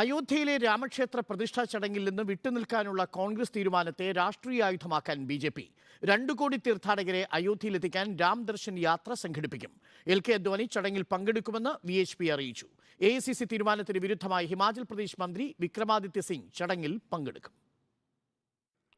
അയോധ്യയിലെ രാമക്ഷേത്ര പ്രതിഷ്ഠാ ചടങ്ങിൽ നിന്ന് വിട്ടുനിൽക്കാനുള്ള കോൺഗ്രസ് തീരുമാനത്തെ രാഷ്ട്രീയ ആയുധമാക്കാൻ ബി ജെ പി. രണ്ടു കോടി തീർത്ഥാടകരെ അയോധ്യയിലെത്തിക്കാൻ രാം ദർശൻ യാത്ര സംഘടിപ്പിക്കും. എൽ കെ അദ്വാനി ചടങ്ങിൽ പങ്കെടുക്കുമെന്ന് വി എച്ച് പി അറിയിച്ചു. എ സി സി തീരുമാനത്തിന് വിരുദ്ധമായി ഹിമാചൽ പ്രദേശ് മന്ത്രി വിക്രമാദിത്യ സിംഗ് ചടങ്ങിൽ പങ്കെടുക്കും.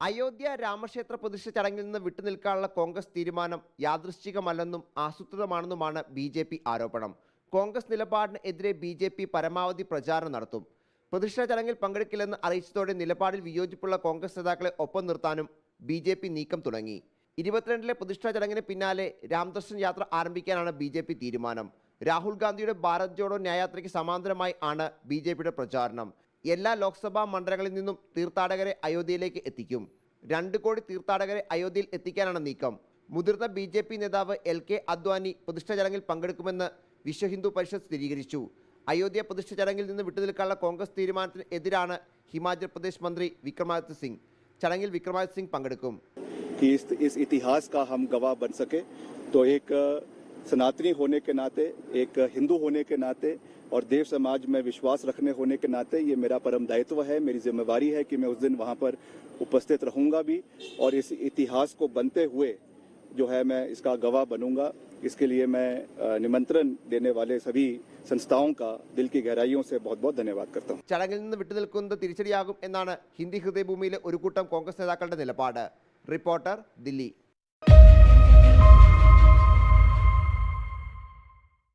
അയോധ്യ രാമക്ഷേത്ര പ്രതിഷ്ഠ ചടങ്ങിൽ നിന്ന് വിട്ടുനിൽക്കാനുള്ള കോൺഗ്രസ് തീരുമാനം യാദൃശ്ചികമല്ലെന്നും ആസൂത്രിതമാണെന്നുമാണ് ബി ആരോപണം. കോൺഗ്രസ് നിലപാടിനെതിരെ ബി ജെ പി പരമാവധി പ്രചാരണം നടത്തും. പ്രതിഷ്ഠാ ചടങ്ങിൽ പങ്കെടുക്കില്ലെന്ന് അറിയിച്ചതോടെ നിലപാടിൽ വിയോജിപ്പുള്ള കോൺഗ്രസ് നേതാക്കളെ ഒപ്പം നിർത്താനും ബി ജെ പി നീക്കം തുടങ്ങി. ഇരുപത്തിരണ്ടിലെ പ്രതിഷ്ഠാ ചടങ്ങിന് പിന്നാലെ രാംദർശൻ യാത്ര ആരംഭിക്കാനാണ് ബി ജെ പി തീരുമാനം. രാഹുൽ ഗാന്ധിയുടെ ഭാരത് ജോഡോ ന്യായാത്രയ്ക്ക് സമാന്തരമായി ആണ് ബി ജെ പിയുടെ പ്രചാരണം. എല്ലാ ലോക്സഭാ മണ്ഡലങ്ങളിൽ നിന്നും തീർത്ഥാടകരെ അയോധ്യയിലേക്ക് എത്തിക്കും. രണ്ട് കോടി തീർത്ഥാടകരെ അയോധ്യയിൽ എത്തിക്കാനാണ് നീക്കം. മുതിർന്ന ബി നേതാവ് എൽ കെ അദ്വാനി പ്രതിഷ്ഠാ ചടങ്ങിൽ പങ്കെടുക്കുമെന്ന് വിശ്വ ഹിന്ദു പരിഷത്ത് സ്ഥിരീകരിച്ചു. അയോധ്യ പ്രതിഷ്ഠ ചടങ്ങിൽ നിന്ന് വിട്ടുനിൽക്കാനുള്ള കോൺഗ്രസ് തീരുമാനത്തിന് എതിരാണ് ഹിമാചൽ പ്രദേശ് മന്ത്രി വിക്രമാദിത്യ സിംഗ് ചടങ്ങിൽ വിക്രമാദിത്യ സിംഗ് പങ്കെടുക്കും कि इस इस इतिहास का हम गवाह बन सके तो एक अ, सनातनी होने के नाते एक हिंदू होने के नाते और देव समाज में विश्वास रखने होने के नाते ये मेरा परम दायित्व है मेरी जिम्मेवारी है कि मैं उस दिन वहाँ पर उपस्थित रहूंगा भी और इस इतिहास को बनते हुए जो है मैं इसका गवाह बनूँगा। इसके लिए मैं निमंत्रण देने वाले सभी संस्थाओं का दिल की गहराइयों से बहुत बहुत धन्यवाद करता हूँ। चढ़ी विटुनिया हिंदी हृदय भूमि नेता नीपर दिल्ली